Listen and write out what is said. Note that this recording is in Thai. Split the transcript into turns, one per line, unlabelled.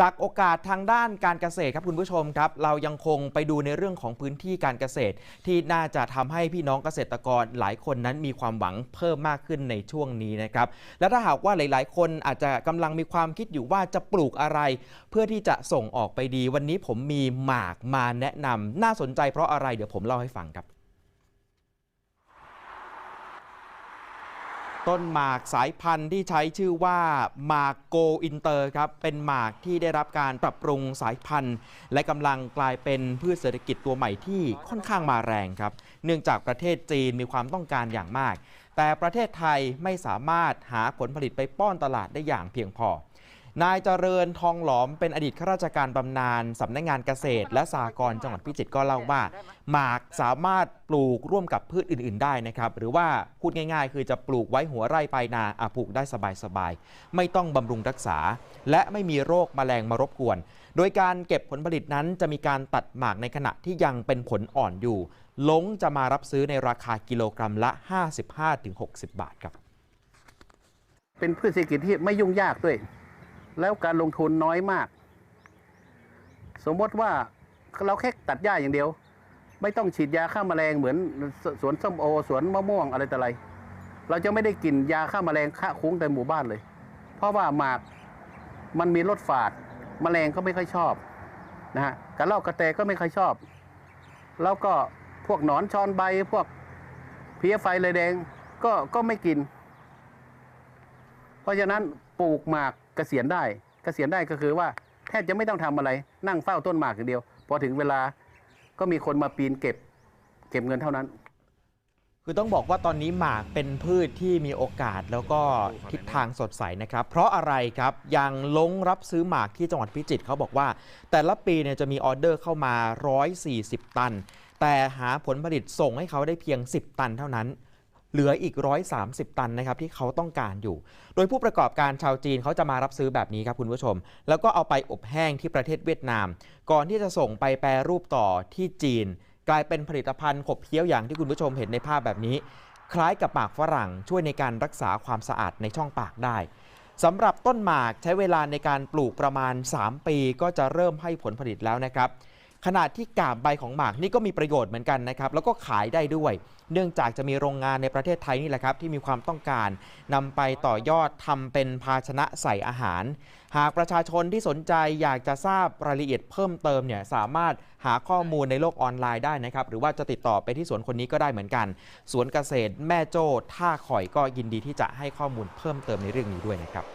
จากโอกาสทางด้านการเกษตรครับคุณผู้ชมครับ เรายังคงไปดูในเรื่องของพื้นที่การเกษตร ที่น่าจะทำให้พี่น้องเกษตรกรหลายคนนั้นมีความหวังเพิ่มมากขึ้นในช่วงนี้นะครับ และถ้าหากว่าหลาย ๆ คนอาจจะกำลังมีความคิดอยู่ว่าจะปลูกอะไร เพื่อที่จะส่งออกไปดี วันนี้ผมมีหมากมาแนะนำน่าสนใจเพราะอะไรเดี๋ยวผมเล่าให้ฟังครับ ต้นหมากสายพันธุ์ที่ใช้ชื่อว่าหมากโกอินเตอร์ครับ เป็นหมากที่ได้รับการปรับปรุงสายพันธุ์ และกำลังกลายเป็นพืชเศรษฐกิจตัวใหม่ที่ค่อนข้างมาแรงครับ เนื่องจากประเทศจีนมีความต้องการอย่างมาก แต่ประเทศไทยไม่สามารถหาผลผลิตไปป้อนตลาดได้อย่างเพียงพอ นายเจริญทองหลอมเป็นอดีตข้าราชการบำนาญสำนักงานเกษตร และสหกรณ์จังหวัดพิจิตรก็เล่าว่าหมากสามารถปลูกร่วมกับพืชอื่น ๆ ได้นะครับ หรือว่าพูดง่าย ๆ คือจะปลูกไว้หัวไร่ปลายนาอะปลูกได้สบาย ๆ ไม่ต้องบำรุงรักษา และไม่มีโรคแมลงมารบกวน โดยการเก็บผลผลิตนั้นจะมีการตัดหมากในขณะที่ยังเป็นผลอ่อนอยู่ลงจะมารับซื้อในราคากิโลกรัมละ 55-60 บาทครับ
เป็นพืชเศรษฐกิจที่ไม่ยุ่งยากด้วย แล้วการลงทุนน้อยมาก สมมติว่าเราแค่ตัดหญ้าอย่างเดียว ไม่ต้องฉีดยาฆ่าแมลงเหมือนสสวนส้มโอสวนมะม่วงอะไรต่ออะไร เราจะไม่ได้กลิ่นยาฆ่าแมลงฆ่าคุ้งในหมู่บ้านเลย เพราะว่าหมากมันมีรสฝาดแมลงก็ไม่ค่อยชอบนะฮะกระรอกกระแตก็ไม่ค่อยชอบ แล้วก็พวกหนอนชอนใบพวกเพี้ยไฟเลยแดงก็ก็ไม่กิน เพราะฉะนั้นปลูกหมาก เกษียณได้เกษียณได้ก็คือว่าแทบจะไม่ต้องทำอะไรนั่งเฝ้าต้นหมากอย่างเดียว พอถึงเวลาก็มีคนมาปีนเก็บ เก็บเงินเท่านั้น
คือต้องบอกว่าตอนนี้หมากเป็นพืชที่มีโอกาสแล้วก็ทิศทางสดใสนะครับ เพราะอะไรครับยังลงรับซื้อหมากที่จังหวัดพิจิตรเขาบอกว่า แต่ละปีเนี่ยจะมีออเดอร์เข้ามา 140 ตัน แต่หาผลผลิตส่งให้เขาได้เพียง 10 ตันเท่านั้น เหลืออีก 130 ตันนะครับที่เขาต้องการอยู่ โดยผู้ประกอบการชาวจีนเขาจะมารับซื้อแบบนี้ครับคุณผู้ชม แล้วก็เอาไปอบแห้งที่ประเทศเวียดนาม ก่อนที่จะส่งไปแปรรูปต่อที่จีน กลายเป็นผลิตภัณฑ์ขบเคี้ยวอย่างที่คุณผู้ชมเห็นในภาพแบบนี้ คล้ายกับหมากฝรั่งช่วยในการรักษาความสะอาดในช่องปากได้สำหรับต้นหมากใช้เวลาในการปลูกประมาณ 3 ปี ก็จะเริ่มให้ผลผลิตแล้วนะครับ ขนาดที่กาบใบของหมากนี่ก็มีประโยชน์เหมือนกันนะครับแล้วก็ขายได้ด้วย เนื่องจากจะมีโรงงานในประเทศไทยนี่แหละครับที่มีความต้องการนำไปต่อยอดทำเป็นภาชนะใส่อาหาร หากประชาชนที่สนใจอยากจะทราบรายละเอียดเพิ่มเติมเนี่ยสามารถหาข้อมูลในโลกออนไลน์ได้นะครับหรือว่าจะติดต่อไปที่สวนคนนี้ก็ได้เหมือนกัน สวนเกษตรแม่โจ้ท่าข่อยก็ยินดีที่จะให้ข้อมูลเพิ่มเติมในเรื่องนี้ด้วยนะครับ